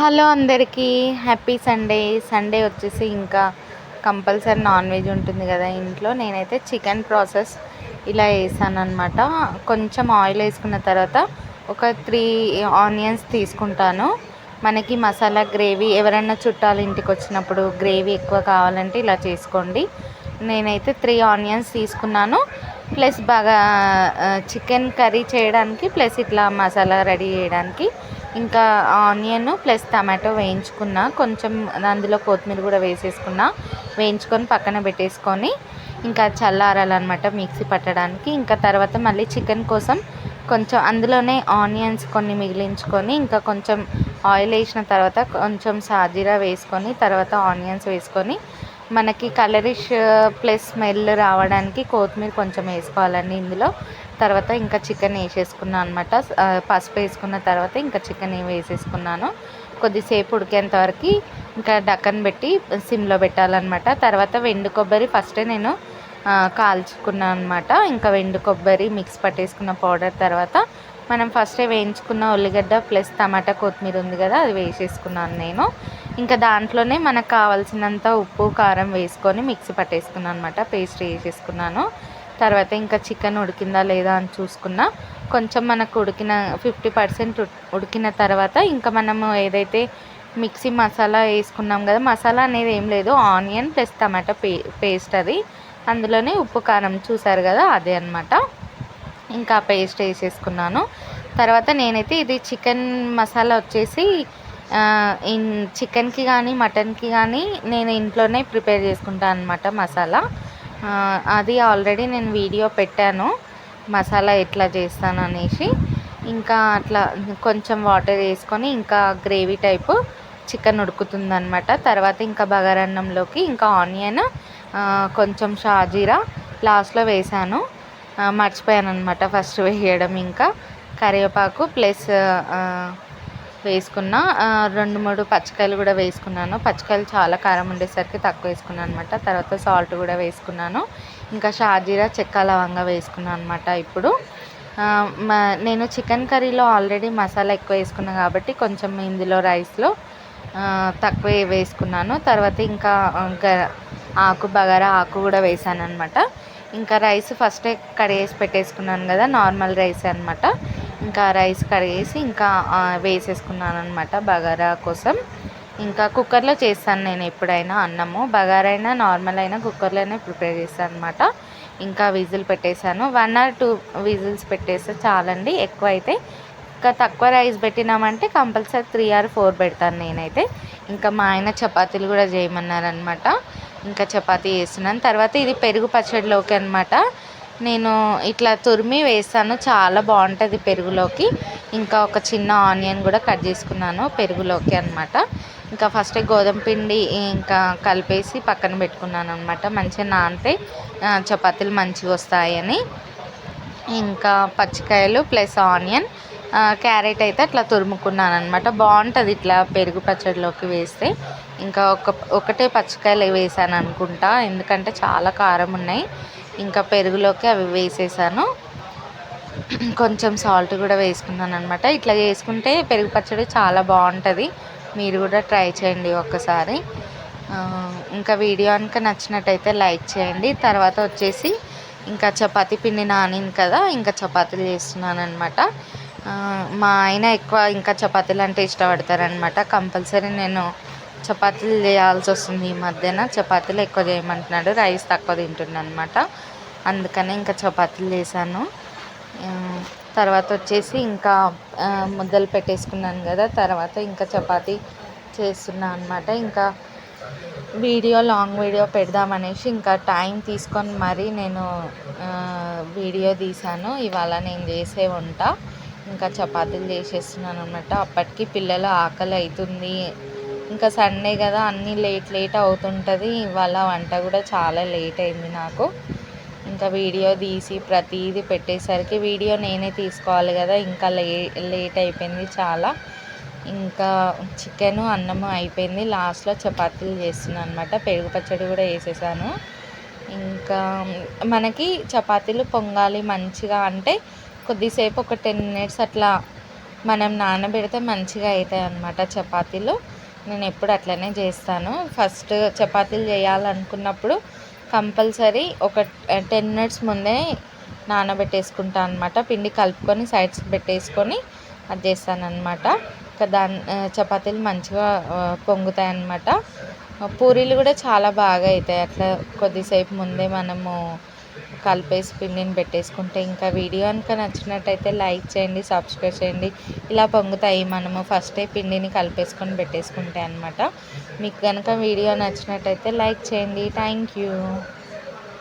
Hello అందరికీ. Happy Sunday Sunday వచ్చేసి ఇంకా కంపల్సరీ నాన్ వెజ్ ఉంటుంది కదా ఇంట్లో. నేనైతే చికెన్ ప్రాసెస్ ఇలా వేసాను అనమాట కొంచెం ఆయిల్ వేసుకున్న తర్వాత ఒక త్రీ ఆనియన్స్ తీసుకుంటాను. మనకి మసాలా గ్రేవీ ఎవరైనా చుట్టాలు ఇంటికి వచ్చినప్పుడు గ్రేవీ ఎక్కువ కావాలంటే ఇలా చేసుకోండి. నేనైతే త్రీ ఆనియన్స్ తీసుకున్నాను. ప్లస్ బాగా చికెన్ కర్రీ చేయడానికి ప్లస్ ఇట్లా మసాలా రెడీ చేయడానికి ఇంకా ఆనియన్ ప్లస్ టమాటో వేయించుకున్న. కొంచెం అందులో కొత్తిమీర కూడా వేసేసుకున్న. వేయించుకొని పక్కన పెట్టేసుకొని ఇంకా చల్లారాలన్నమాట మిక్సీ పట్టడానికి. ఇంకా తర్వాత మళ్ళీ చికెన్ కోసం కొంచెం అందులోనే ఆనియన్స్ కొన్ని మిగిలించుకొని ఇంకా కొంచెం ఆయిల్ వేసిన తర్వాత కొంచెం సాజీరా వేసుకొని తర్వాత ఆనియన్స్ వేసుకొని మనకి కలరిష్ uh, ప్లస్ స్మెల్ రావడానికి కొత్తిమీర కొంచెం వేసుకోవాలండి ఇందులో. తర్వాత ఇంకా చికెన్ వేసేసుకున్నాను అనమాట uh, పసుపు వేసుకున్న తర్వాత ఇంకా చికెన్ వేసేసుకున్నాను. కొద్దిసేపు ఉడికేంత వరకు ఇంకా డక్కన్ పెట్టి సిమ్లో పెట్టాలన్నమాట. తర్వాత వెండు కొబ్బరి ఫస్టే నేను uh, కాల్చుకున్నాను అనమాట ఇంకా వెండు కొబ్బరి మిక్స్ పట్టేసుకున్న పౌడర్ తర్వాత మనం ఫస్టే వేయించుకున్న ఉల్లిగడ్డ ప్లస్ టమాటా కొత్తిమీర ఉంది కదా అది వేసేసుకున్నాను నేను. ఇంకా దాంట్లోనే మనకు కావాల్సినంత ఉప్పు కారం వేసుకొని మిక్సీ పట్టేసుకున్నాను అనమాట పేస్ట్ వేసేసుకున్నాను తర్వాత ఇంకా చికెన్ ఉడికిందా లేదా అని చూసుకున్నా. కొంచెం మనకు ఉడికిన ఫిఫ్టీ పర్సెంట్ ఉడికిన తర్వాత ఇంకా మనము ఏదైతే మిక్సీ మసాలా వేసుకున్నాం కదా మసాలా అనేది ఏం లేదు. ఆనియన్ ప్లస్ టమాటా పే పేస్ట్ అది. అందులోనే ఉప్పు కారం చూసారు కదా అదే అనమాట ఇంకా పేస్ట్ వేసేసుకున్నాను. తర్వాత నేనైతే ఇది చికెన్ మసాలా వచ్చేసి చికెన్కి కానీ మటన్కి కానీ నేను ఇంట్లోనే ప్రిపేర్ చేసుకుంటాను అనమాట మసాలా. అది ఆల్రెడీ నేను వీడియో పెట్టాను. మసాలా ఎట్లా చేస్తాను అనేసి. ఇంకా అట్లా కొంచెం వాటర్ వేసుకొని ఇంకా గ్రేవీ టైపు చికెన్ ఉడుకుతుందనమాట తర్వాత ఇంకా బగారన్నంలోకి ఇంకా ఆనియన్ కొంచెం షాజీరా లాస్ట్లో వేసాను. మర్చిపోయాను అనమాట ఫస్ట్ వేయడం ఇంకా. కరివేపాకు ప్లస్ వేసుకున్న రెండు మూడు పచ్చికాయలు కూడా వేసుకున్నాను. పచ్చికాయలు చాలా కారం ఉండేసరికి తక్కువ వేసుకున్నాను అనమాట తర్వాత సాల్ట్ కూడా వేసుకున్నాను. ఇంకా షాజీరా చెక్క లవంగా వేసుకున్నాను అనమాట ఇప్పుడు. నేను చికెన్ కర్రీలో ఆల్రెడీ మసాలా ఎక్కువ వేసుకున్నాను కాబట్టి కొంచెం ఇందులో రైస్లో తక్కువ వేసుకున్నాను. తర్వాత ఇంకా ఆకు బగారా ఆకు కూడా వేసాను అనమాట ఇంకా రైస్ ఫస్టే కడిగేసి పెట్టేసుకున్నాను కదా నార్మల్ రైస్ అనమాట ఇంకా రైస్ కడిగేసి ఇంకా వేసేసుకున్నాను అనమాట బగారా కోసం. ఇంకా కుక్కర్లో చేస్తాను నేను ఎప్పుడైనా అన్నము. బగారా అయినా నార్మల్ అయినా కుక్కర్లోనే ప్రిపేర్ చేస్తాను అనమాట ఇంకా విజిల్ పెట్టేశాను. వన్ ఆర్ టూ విజిల్స్ పెట్టేస్తే చాలండి ఎక్కువ అయితే ఇంకా తక్కువ రైస్ పెట్టినామంటే కంపల్సరీ త్రీ ఆర్ ఫోర్ పెడతాను నేనైతే. ఇంకా మా ఆయన చపాతీలు కూడా చేయమన్నారనమాట ఇంకా చపాతీ చేస్తున్నాను. తర్వాత ఇది పెరుగు పచ్చడిలోకి అనమాట నేను ఇట్లా తురిమి వేసాను. చాలా బాగుంటుంది పెరుగులోకి. ఇంకా ఒక చిన్న ఆనియన్ కూడా కట్ చేసుకున్నాను పెరుగులోకి అనమాట ఇంకా ఫస్ట్ గోధుమ పిండి ఇంకా కలిపేసి పక్కన పెట్టుకున్నాను అనమాట మంచిగా నానితే చపాతీలు మంచిగా వస్తాయని. ఇంకా పచ్చికాయలు ప్లస్ ఆనియన్ క్యారెట్ అయితే అట్లా తురుముకున్నాను అనమాట బాగుంటుంది ఇట్లా పెరుగు పచ్చడిలోకి వేస్తే. ఇంకా ఒక ఒకటే పచ్చికాయలు వేసాను అనుకుంటా. ఎందుకంటే చాలా కారం ఉన్నాయి. ఇంకా పెరుగులోకి అవి వేసేసాను. కొంచెం సాల్ట్ కూడా వేసుకున్నాను అనమాట ఇట్లా చేసుకుంటే పెరుగు పచ్చడి చాలా బాగుంటుంది. మీరు కూడా ట్రై చేయండి ఒక్కసారి. ఇంకా వీడియో కనుక నచ్చినట్టయితే లైక్ చేయండి. తర్వాత వచ్చేసి ఇంకా చపాతీ పిండి నానింది కదా ఇంకా చపాతీలు చేస్తున్నాను అనమాట మా ఆయన ఎక్కువ ఇంకా చపాతీలు అంటే ఇష్టపడతారనమాట కంపల్సరీ నేను చపాతీలు చేయాల్సి వస్తుంది ఈ మధ్యన. చపాతీలు ఎక్కువ చేయమంటున్నాడు. రైస్ తక్కువ తింటున్నాను అనమాట అందుకని ఇంకా చపాతీలు చేశాను. తర్వాత వచ్చేసి ఇంకా ముద్దలు పెట్టేసుకున్నాను కదా. తర్వాత ఇంకా చపాతీ చేస్తున్నాను అనమాట ఇంకా వీడియో లాంగ్ వీడియో పెడదామనేసి ఇంకా టైం తీసుకొని మరీ నేను వీడియో తీశాను. ఇవాళ నేను చేసే వంట. ఇంకా చపాతీలు చేసేస్తున్నాను అనమాట అప్పటికి పిల్లలు ఆకలి అవుతుంది ఇంకా సండే కదా అన్నీ లేట్ లేట్ అవుతుంటుంది. ఇవాళ వంట కూడా చాలా లేట్ అయింది నాకు. ఇంకా వీడియో తీసి ప్రతిదీ పెట్టేసరికి వీడియో నేనే తీసుకోవాలి కదా ఇంకా లే లేట్ అయిపోయింది చాలా. ఇంకా చికెను అన్నము అయిపోయింది. లాస్ట్లో చపాతీలు చేస్తున్నాను అనమాట పెరుగు పచ్చడి కూడా వేసేసాను. ఇంకా మనకి చపాతీలు పొంగాలి మంచిగా అంటే కొద్దిసేపు ఒక టెన్ మినిట్స్ అట్లా మనం నానబెడితే మంచిగా అవుతాయి అన్నమాట చపాతీలు. నేను ఎప్పుడు అట్లనే చేస్తాను. ఫస్ట్ చపాతీలు చేయాలనుకున్నప్పుడు కంపల్సరీ ఒక టెన్ మినిట్స్ ముందే నానబెట్టేసుకుంటాను అనమాట పిండి కలుపుకొని సైడ్స్ పెట్టేసుకొని అది చేస్తానమాట ఇంకా దాని చపాతీలు మంచిగా పొంగుతాయి అన్నమాట. పూరీలు కూడా చాలా బాగా అవుతాయి అట్లా కొద్దిసేపు ముందే మనము కలిపేసి పిండిని పెట్టేసుకుంటే ఇంకా వీడియో కనుక నచ్చినట్టయితే లైక్ చేయండి సబ్స్క్రైబ్ చేయండి. ఇలా పొంగుతాయి మనము ఫస్టే పిండిని కలిపేసుకొని పెట్టేసుకుంటే అనమాట మీకు కనుక వీడియో నచ్చినట్టయితే లైక్ చేయండి. Thank you.